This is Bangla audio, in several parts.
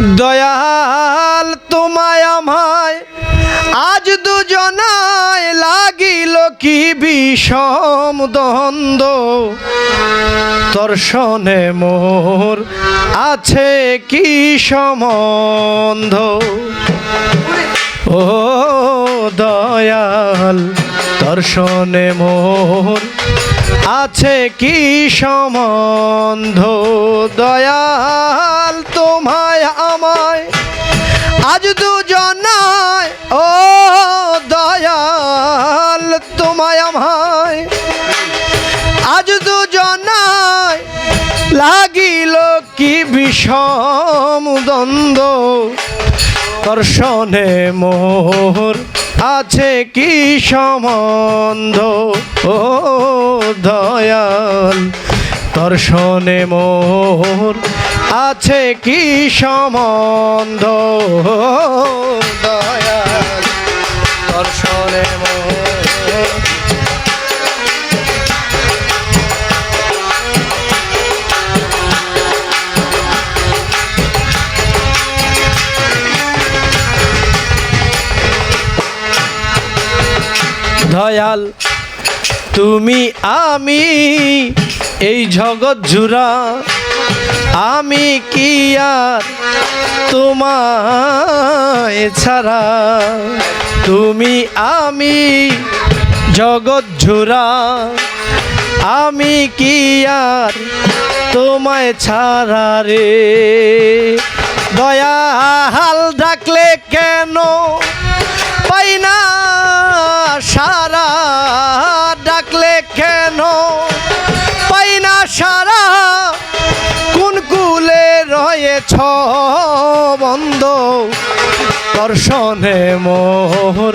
দয়াল তোমায় আমায়, আজ দুজনায় লাগিল কি বিষম দ্বন্দ্ব। দর্শনে মোর আছে কি সম্বন্ধ। ও দয়াল, দর্শনে মোর আছে কি সম্বন্ধ? দয়াল তোমায় আমায়। আজ দুজনায়, ও দয়াল তোমায় আমায়। আজ দুজনায় লাগিল কি বিষম দ্বন্দ্ব? দর্শনে মোর আছে কি সম্বন্ধ? ও দর্শনে মোর আছে কি সম্বন্ধ? দর্শনে দয়াল তুমি আমি এই জগৎ জুড়া আমি কি আর তোমায় ছাড়া? তুমি আমি জগৎ জুড়া আমি কি আর তোমায় ছাড়া রে? দয়াল দর্শনে মোহর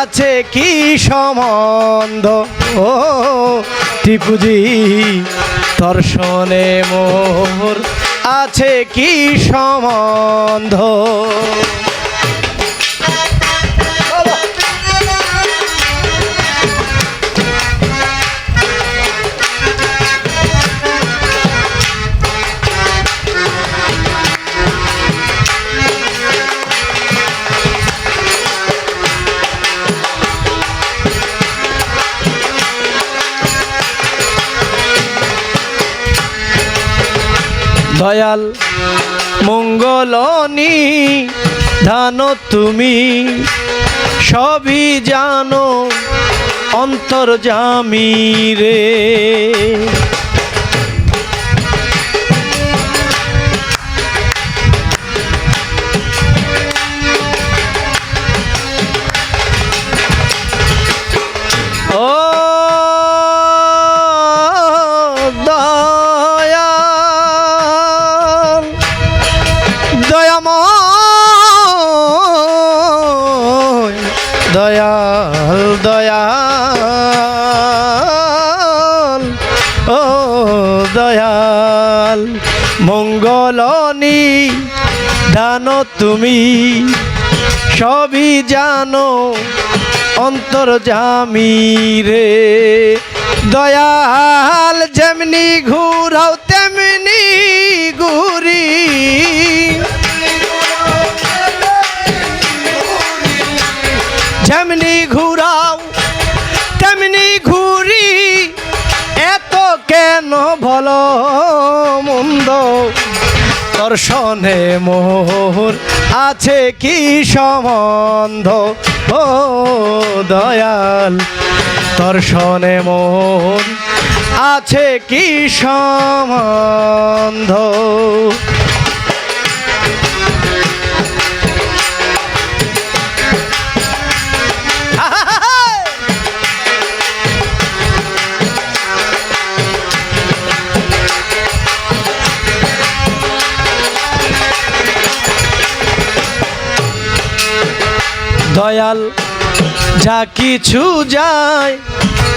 আছে কি সম্বন্ধ? ও টিপুজি দর্শনে মোহর আছে কি সম্বন্ধ? দয়াল মঙ্গলনি ধান তুমি সবই জানো অন্তর জামি রে। দান তুমি? সবই জানো, অন্তর জামি দয়াল যেমনি ঘুরাও, তেমনি ঘুরি। যেমনি ঘুরাও, তেমনি ঘুরি। এত কেন ভালো মন্দ? দর্শনে মোহর আছে কি সম্বন্ধ? ও দয়াল দর্শনে মোহর আছে কি সম্বন্ধ? দয়াল যা কিছু যায়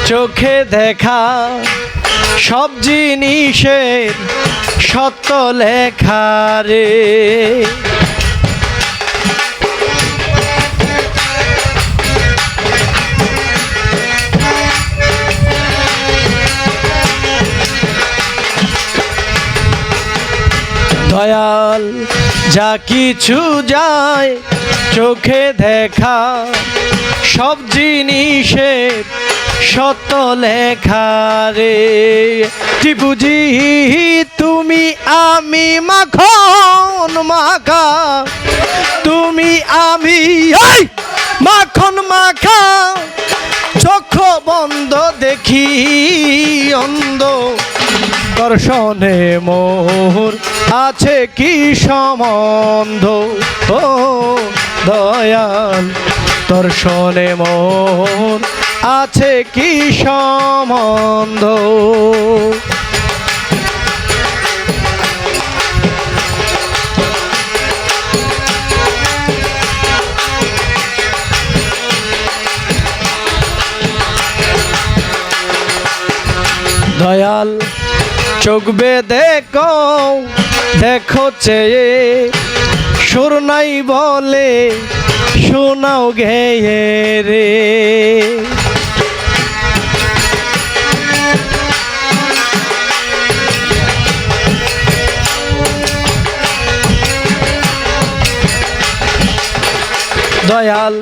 চোখে দেখা। সব জিনিসের সত্য লেখা রে। দয়াল যা কিছু যায় চোখে দেখা, সব জিনিসের সত্য লেখা রে। কি বুঝি তুমি আমি মাখন মাখা, তুমি আমি মাখন মাখা। চোখ বন্ধ দেখি অন্ধ দর্শনে মোর আছে কি সম্বন্ধ? ও দয়াল দর্শনে মোর আছে কি সম্বন্ধ? দয়াল চোখ দেখো দেখো চেয়ে সুর নাই বলে শোনাও ঘেয়ে রে। দয়াল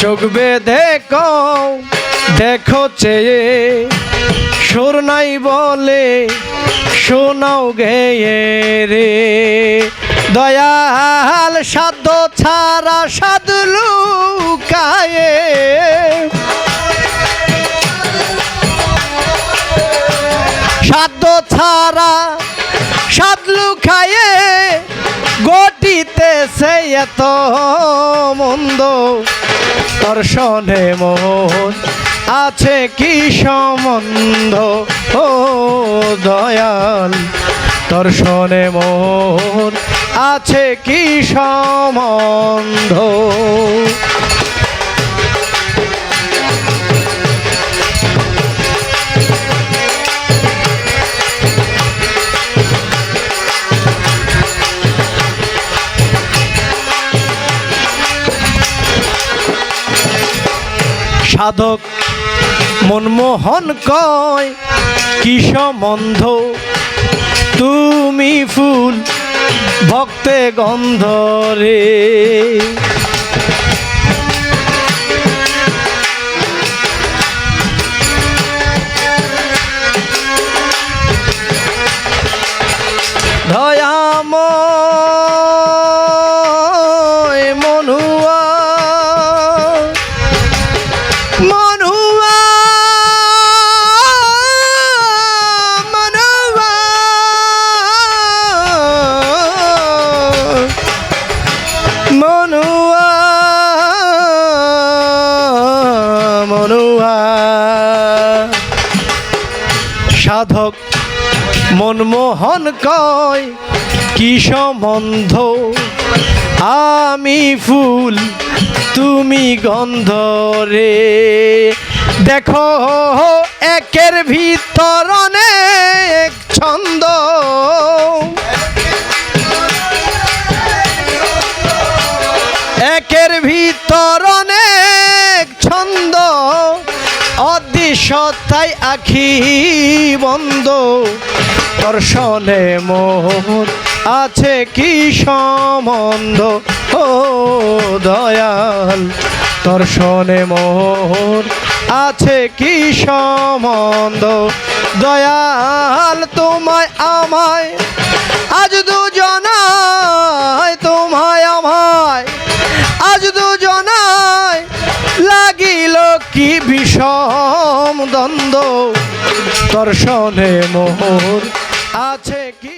চোখ দেখো দেখো চেয়ে সুর নাই বলে শোনাও গেয়ে রে। দয়াল সাধ্য ছাড়া সাদলু কায়ে সাধ্য ছাড়া সাদলু খায়ে গটিতেছে এত মন্দ দর্শনে মন। আছে কি সম্বন্ধ? ও দয়াল দর্শনে মন আছে কি সম্বন্ধ? সাধক মনমোহন কয় কি সম্বন্ধ? তুমি ফুল ভক্তে গন্ধ রে। মনমোহন কয়, কি সম্বন্ধ? আমি ফুল, তুমি গন্ধ রে। দেখো, একের ভিতর অনেক ছন্দ। একের ভিতর অনেক ছন্দ। অদৃশ্যতাই আখি বন্ধ। দর্শনে মোর আছে কি সম্বন্ধ? ও দয়াল, দর্শনে মোর আছে কি সম্বন্ধ? দয়াল, তোমায় আমায়, আজ দুজনায় তোমায় আমায়, আজ দুজনায় বিষম দ্বন্দ্ব দর্শনে মোহর আছে কি?